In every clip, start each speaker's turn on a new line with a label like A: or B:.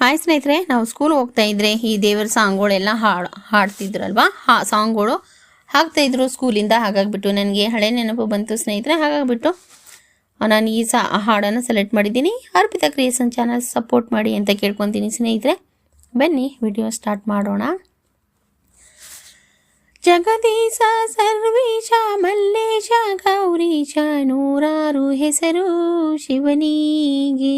A: Hi ಸ್ನೇಹಿತರೆ, ನಾವು school ಹೋಗ್ತಾ ಇದ್ರೆ ಈ ದೇವರ ಸಾಂಗ್ಗಳೆಲ್ಲ ಹಾಡು, ಹಾಡ್ತಿದ್ರಲ್ವಾ? ಹಾ ಸಾಂಗ್ಗಳು ಹಾಕ್ತಾ ಇದ್ರು ಸ್ಕೂಲಿಂದ ಹಾಗಾಗ್ಬಿಟ್ಟು ನನಗೆ ಹಳೆ ನೆನಪು ಬಂತು ಸ್ನೇಹಿತರೆ, ಹಾಗಾಗ್ಬಿಟ್ಟು. ನಾನು ಈ ಸಾ ಹಾಡನ್ನು ಸೆಲೆಕ್ಟ್ ಮಾಡಿದ್ದೀನಿ. ಅರ್ಪಿತಾ ಕ್ರಿಯೇಷನ್ ಚಾನಲ್ ಸಪೋರ್ಟ್ ಮಾಡಿ ಅಂತ ಕೇಳ್ಕೊತೀನಿ ಸ್ನೇಹಿತರೆ. ಬನ್ನಿ ವಿಡಿಯೋ ಸ್ಟಾರ್ಟ್ ಮಾಡೋಣ. ಜಗದೀಶ, ಸರ್ವೇಶ, ಮಲ್ಲೇಶ, ಗೌರೀಶ, ನೂರಾರು ಹೆಸರು ಶಿವನಿಗೆ.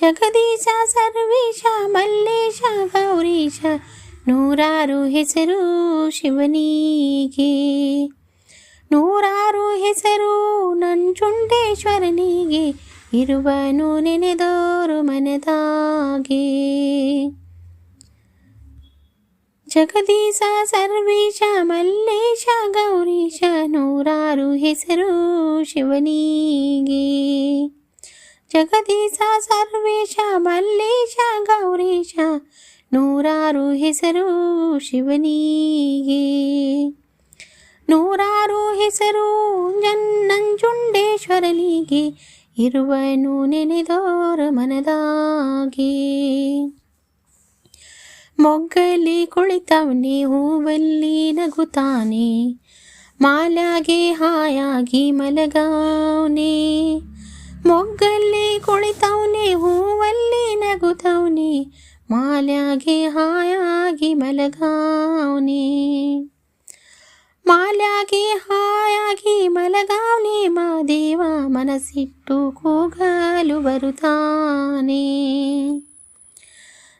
A: ಜಗದೀಶ, ಸರ್ವೇಶ, ಮಲ್ಲೇಶ, ಗೌರೀಶ, ನೂರಾರು ಹೆಸರು ಶಿವನಿಗೆ. ನೂರಾರು ಹೆಸರು ನಂಜುಂಡೇಶ್ವರನಿಗೆ, ಇರುವನು ನೆನೆದೋರು ಮನದಾಗೆ. ಜಗದೀಶ, ಸರ್ವೇಶ, ಮಲ್ಲೇಶ, ಗೌರೀಶ, ನೂರಾರು ಹೆಸರು ಶಿವನಿಗೆ. ಜಗದೀಶ ಸರ್ವೇಶ, ಮಲ್ಲೇಶ, ಗೌರೀಶ, ನೂರಾರು ಹೆಸರು ಶಿವನಿಗೆ. ನೂರಾರು ಹೆಸರು ನಂಜುಂಡೇಶ್ವರನಿಗೆ ಇರುವನು ನೆನೆದೋರ ಮನದಾಗೆ. ಮೊಗ್ಗಲ್ಲಿ ಕುಳಿತವನೇ, ಹೂವಲ್ಲಿ ನಗುತ್ತಾನೆ, ಮಾಲಾಗೆ ಹಾಯಾಗಿ ಮಲಗವನೆ. ಮೊಗ್ಗಲ್ಲಿ ಕುಳಿತವನೆ ಹೂವಲ್ಲಿ ನಗುತ್ತವನೆ ಮಾಲ್ಯಾಗೆ ಹಾಯಾಗಿ ಮಲಗಾವನೆ ಮಾಲ್ಯಾಗೆ ಹಾಯಾಗಿ ಮಲಗಾವನೆ ಮಾದೇವ ಮನಸ್ಸಿಟ್ಟು ಕೂಗಲು ಬರುತ್ತಾನೆ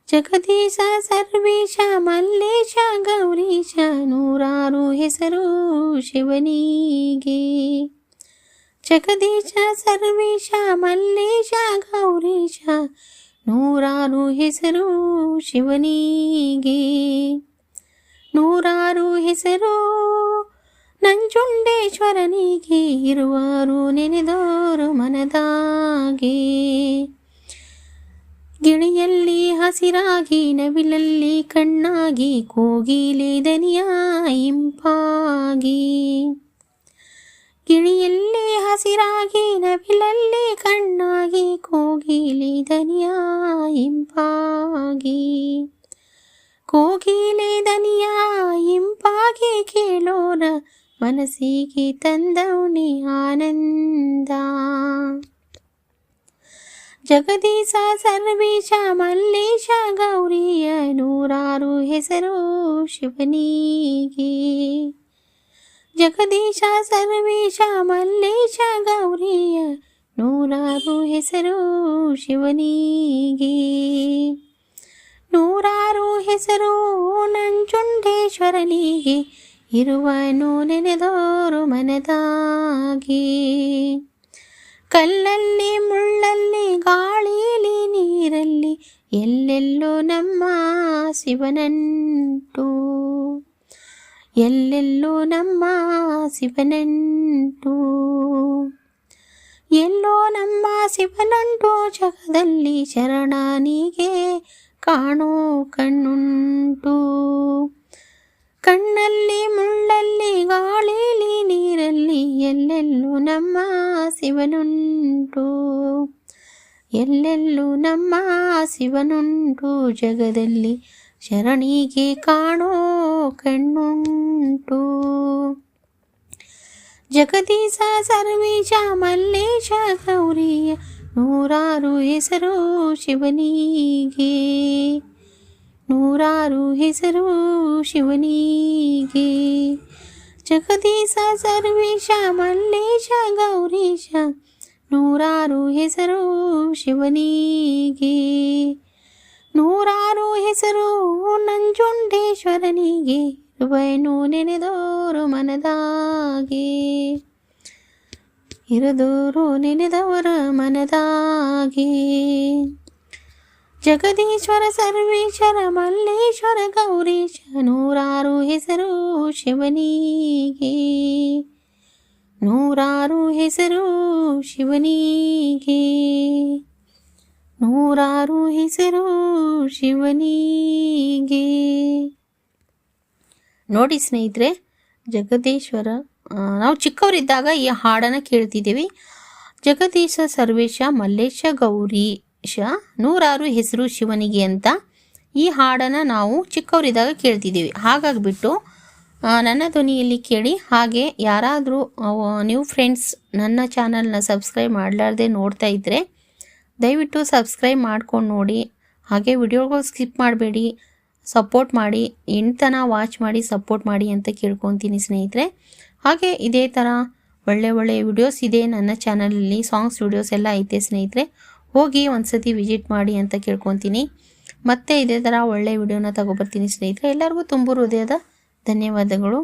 A: ಜಗದೀಶ ಸರ್ವೇಶ ಮಲ್ಲೇಶ ಗೌರೀಶ ನೂರಾರು ಹೆಸರು ಶಿವನಿಗೆ ಜಗದೀಶ, ಸರ್ವೇಶ, ಮಲ್ಲೇಶ, ಗೌರೀಶ, ನೂರಾರು ಹೆಸರು ಶಿವನಿಗೆ. ನೂರಾರು ಹೆಸರು ನಂಜುಂಡೇಶ್ವರನಿಗೆ, ಇರುವರು ನೆನೆದೋರು ಮನದಾಗೆ. ಗಿಳಿಯಲ್ಲಿ ಹಸಿರಾಗಿ, ನವಿಲಲ್ಲಿ ಕಣ್ಣಾಗಿ, ಕೋಗಿಲೆ ದನಿಯ ಇಂಪಾಗಿ. ಗಿಳಿಯಲ್ಲಿ ಹಸಿರಾಗಿ ನವಿಲಲ್ಲಿ ಕಣ್ಣಾಗಿ ಕೋಗಿಲೆ ದನಿಯ ಇಂಪಾಗಿ. ಕೋಗಿಲೆ ದನಿಯ ಇಂಪಾಗಿ ಕೇಳೋರ ಮನಸ್ಸಿಗೆ ತಂದವನಿ ಆನಂದ. ಜಗದೀಶ ಸರ್ವೇಶ ಮಲ್ಲೇಶ ಗೌರಿಯ ನೂರಾರು ಹೆಸರು ಶಿವನಿಗೆ. ಜಗದೀಶ ಸರ್ವೇಶ ಮಲ್ಲೇಶ ಗೌರಿಯ ನೂರಾರು ಹೆಸರು ಶಿವನಿಗೆ. ನೂರಾರು ಹೆಸರು ನಂಜುಂಡೇಶ್ವರನಿಗೆ ಇರುವನು ನೆನೆದೋರು ಮನದಾಗಿ. ಕಲ್ಲಲ್ಲಿ ಮುಳ್ಳಲ್ಲಿ ಗಾಳಿಯಲ್ಲಿ ನೀರಲ್ಲಿ ಎಲ್ಲೆಲ್ಲೋ ನಮ್ಮ ಶಿವನಂಟು. ಎಲ್ಲೆಲ್ಲೋ ನಮ್ಮ ಶಿವನಂಟು ಎಲ್ಲೋ ನಮ್ಮ ಶಿವನಂಟು ಜಗದಲ್ಲಿ ಶರಣನಿಗೆ ಕಾಣೋ ಕಣ್ಣುಂಟು ಕಣ್ಣಲ್ಲಿ ಮುಳ್ಳಲ್ಲಿ ಗಾಳಿಲಿ ನೀರಲ್ಲಿ ಎಲ್ಲೆಲ್ಲೂ ನಮ್ಮ ಶಿವನುಂಟು ಎಲ್ಲೆಲ್ಲೂ ನಮ್ಮ ಶಿವನುಂಟು ಜಗದಲ್ಲಿ ಶರಣಿಗೆ ಕಾಣೋ ಕಣ್ಣುಂಟು. ಜಗದೀಶ ಸರ್ವೇಶ ಮಲ್ಲೇಶ ಗೌರಿಯ ನೂರಾರು ಹೆಸರು ಶಿವನಿಗೆ. ನೂರಾರು ಹೆಸರು ಶಿವನಿಗೆ. ಜಗದೀಶ ಸರ್ವೇಶ ಮಲ್ಲೇಶ ಗೌರೀಶ ನೂರಾರು ಹೆಸರು ಶಿವನಿಗೆ. ನೂರಾರು ಹೆಸರು ನಂಜುಂಡೇಶ್ವರನಿಗೆ ಇರುವನು ನೆನೆದೋರು ಮನದಾಗಿ. ಇರದೋರು ನೆನೆದವರ ಮನದಾಗಿ. ಜಗದೀಶ್ವರ ಸರ್ವೇಶ್ವರ ಮಲ್ಲೇಶ್ವರ ಗೌರೀಶ, ನೂರಾರು ಹೆಸರು ಶಿವನಿಗೆ. ನೂರಾರು ಹೆಸರು ಶಿವನಿಗೆ. ನೂರಾರು ಹೆಸರು ಶಿವನಿಗೆ. ನೋಡಿ ಸ್ನೇಹಿತರೆ, ಜಗದೀಶ್ವರ ನಾವು ಚಿಕ್ಕವರಿದ್ದಾಗ ಈ ಹಾಡನ್ನು ಕೇಳ್ತಿದ್ದೀವಿ. ಜಗದೀಶ ಸರ್ವೇಶ ಮಲ್ಲೇಶ ಗೌರಿ ಶ ನೂರಾರು ಹೆಸರು ಶಿವನಿಗೆ ಅಂತ ಈ ಹಾಡನ್ನು ನಾವು ಚಿಕ್ಕವರಿದ್ದಾಗ ಕೇಳ್ತಿದ್ದೀವಿ. ಹಾಗಾಗಿಬಿಟ್ಟು ನನ್ನ ಧ್ವನಿಯಲ್ಲಿ ಕೇಳಿ. ಹಾಗೆ ಯಾರಾದರೂ ನ್ಯೂ ಫ್ರೆಂಡ್ಸ್ ನನ್ನ ಚಾನಲ್ನ ಸಬ್ಸ್ಕ್ರೈಬ್ ಮಾಡಲಾರ್ದೆ ನೋಡ್ತಾ ಇದ್ದರೆ ದಯವಿಟ್ಟು ಸಬ್ಸ್ಕ್ರೈಬ್ ಮಾಡ್ಕೊಂಡು ನೋಡಿ. ಹಾಗೆ ವಿಡಿಯೋಗಳು ಸ್ಕಿಪ್ ಮಾಡಬೇಡಿ. ಸಪೋರ್ಟ್ ಮಾಡಿ. ಎಂಟನ ವಾಚ್ ಮಾಡಿ ಸಪೋರ್ಟ್ ಮಾಡಿ ಅಂತ ಕೇಳ್ಕೊತೀನಿ ಸ್ನೇಹಿತರೆ. ಹಾಗೆ ಇದೇ ಥರ ಒಳ್ಳೆ ಒಳ್ಳೆ ವಿಡಿಯೋಸ್ ಇದೆ ನನ್ನ ಚಾನಲಲ್ಲಿ. ಸಾಂಗ್ಸ್, ವಿಡಿಯೋಸ್ ಎಲ್ಲ ಐತೆ ಸ್ನೇಹಿತರೆ. ಹೋಗಿ ಒಂದ್ಸತಿ ವಿಸಿಟ್ ಮಾಡಿ ಅಂತ ಕೇಳ್ಕೊತೀನಿ. ಮತ್ತೆ ಇದೇ ಥರ ಒಳ್ಳೆ ವಿಡಿಯೋನ ತಗೊಬರ್ತೀನಿ ಸ್ನೇಹಿತರೆ. ಎಲ್ಲರಿಗೂ ತುಂಬ ಹೃದಯದ ಧನ್ಯವಾದಗಳು.